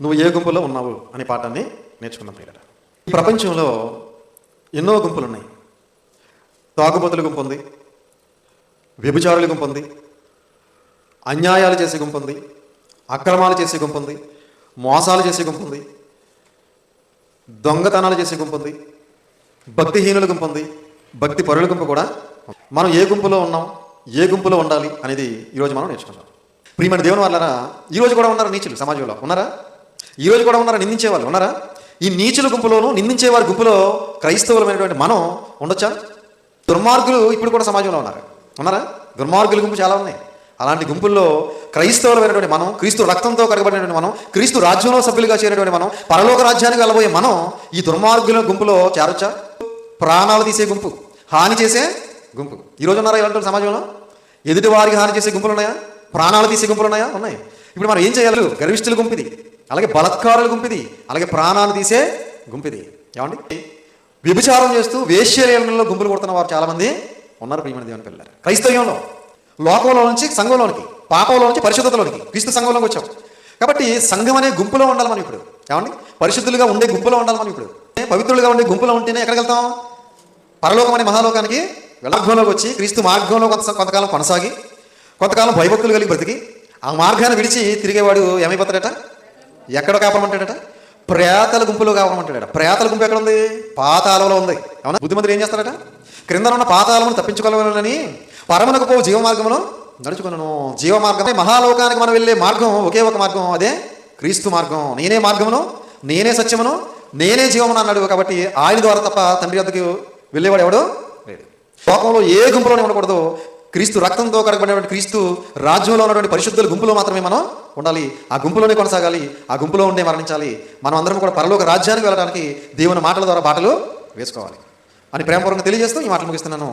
నువ్వు ఏ గుంపులో ఉన్నావు అనే పాఠాన్ని నేర్చుకుందాం పిల్లలు ఈ ప్రపంచంలో ఎన్నో గుంపులు ఉన్నాయి తాగుబోతుల గుంపు ఉంది వ్యభిచారుల గుంపు ఉంది అన్యాయాలు చేసే గుంపు ఉంది అక్రమాలు చేసే గుంపు ఉంది మోసాలు చేసే గుంపు ఉంది దొంగతనాలు చేసే గుంపు ఉంది భక్తిహీనుల గుంపు ఉంది భక్తి పరుల గుంపు కూడా మనం ఏ గుంపులో ఉన్నాం ఏ గుంపులో ఉండాలి అనేది ఈరోజు మనం నేర్చుకుంటాం ప్రియమైన దేవుని వాళ్ళరా ఈరోజు కూడా ఉన్నారు నీచులు సమాజంలో? ఉన్నారా? ఈరోజు కూడా ఉన్నారా? నిందించే వాళ్ళు ఉన్నారా? ఈ నీచుల గుంపులోను నిందించే వారి గుంపులో క్రైస్తవులమైనటువంటి మనం ఉండొచ్చా? దుర్మార్గులు ఇప్పుడు కూడా సమాజంలో ఉన్నారు. ఉన్నారా? దుర్మార్గుల గుంపు చాలా ఉన్నాయి. అలాంటి గుంపుల్లో క్రైస్తవులమైనటువంటి మనం క్రీస్తు రక్తంతో కడగబడినటువంటి మనం క్రీస్తు రాజ్యంలో సభ్యులుగా చేరినటువంటి మనం పరలోక రాజ్యానికి వెళ్ళబోయే మనం ఈ దుర్మార్గుల గుంపులో చేరొచ్చా? ప్రాణాలు తీసే గుంపు హాని చేసే గుంపు. ఈరోజు ఉన్నారా ఇలాంటి సమాజంలో? ఎదుటి వారికి హాని చేసే గుంపులు ఉన్నాయా? ప్రాణాలు తీసే గుంపులు ఉన్నాయా? ఉన్నాయి. ఇప్పుడు మనం ఏం చేయాలి? గర్విష్ఠుల ఇది. అలాగే బలత్కారుల గుంపిది. అలాగే ప్రాణాలు తీసే గుంపిది. ఏమండి? వ్యభిచారం చేస్తూ వేశ్యలేనంలో గుంపులు కొడుతున్న వారు చాలామంది ఉన్నారు ప్రియమైన దేవుని పిల్లలు క్రైస్తవ్యంలో లోకంలో నుంచి సంఘంలోనికి పాపంలో నుంచి పరిశుద్ధతలోనికి క్రీస్తు సంఘంలోకి వచ్చాం. కాబట్టి సంఘం అనే గుంపులో ఉండాలి మనం ఇప్పుడు. ఏమండి? పరిశుద్ధులుగా ఉండే గుంపులో ఉండాలి మనం ఇప్పుడు. పవిత్రులుగా ఉండే గుంపులో ఉంటేనే ఎక్కడికి వెళ్తాం? పరలోకం అనే మహాలోకానికి మార్గంలోకి వచ్చి క్రీస్తు మార్గంలో కొంత కొంతకాలం కొనసాగి కొంతకాలం భయభక్తులు కలిగి బ్రతికి ఆ మార్గాన్ని విడిచి తిరిగేవాడు ఏమైపోతాడట? ఎక్కడ కాపడమంటాడట ప్రేతల గుంపులో కాపడమంటాడట ప్రేతల గుంపు ఎక్కడ ఉంది? పాతాళంలో ఉంది. అవునా? బుద్ధిమంతులు ఏం చేస్తాడట? క్రింద ఉన్న పాతాళమును తప్పించుకోవాలని పరమునకు పో జీవ మార్గమును నడుచుకున్నాను. జీవ మార్గం మహాలోకానికి మనం వెళ్ళే మార్గం. ఒకే ఒక మార్గం. అదే? క్రీస్తు మార్గం. నేనే మార్గమును నేనే సత్యమును నేనే జీవమును అన్నాడు కాబట్టి ఆయన ద్వారా తప్ప తండ్రి వద్దకు వెళ్ళేవాడు ఎవడు? లేడు లోకంలో ఏ గుంపులోనే ఉండకూడదు. క్రీస్తు రక్తంతో కడగబడినటువంటి క్రీస్తు రాజ్యంలో ఉన్నటువంటి పరిశుద్ధుల గుంపులో మాత్రమే మనం ఉండాలి ఆ గుంపులోనే కొనసాగాలి ఆ గుంపులో ఉండే మరణించాలి. మనం అందరం కూడా పరలోక రాజ్యానికి వెళ్ళడానికి దేవుని మాటల ద్వారా బాటలు వేసుకోవాలి. అని ప్రేమపూర్వకంగా తెలియజేస్తూ ఈ మాటలు ముగిస్తున్నాను.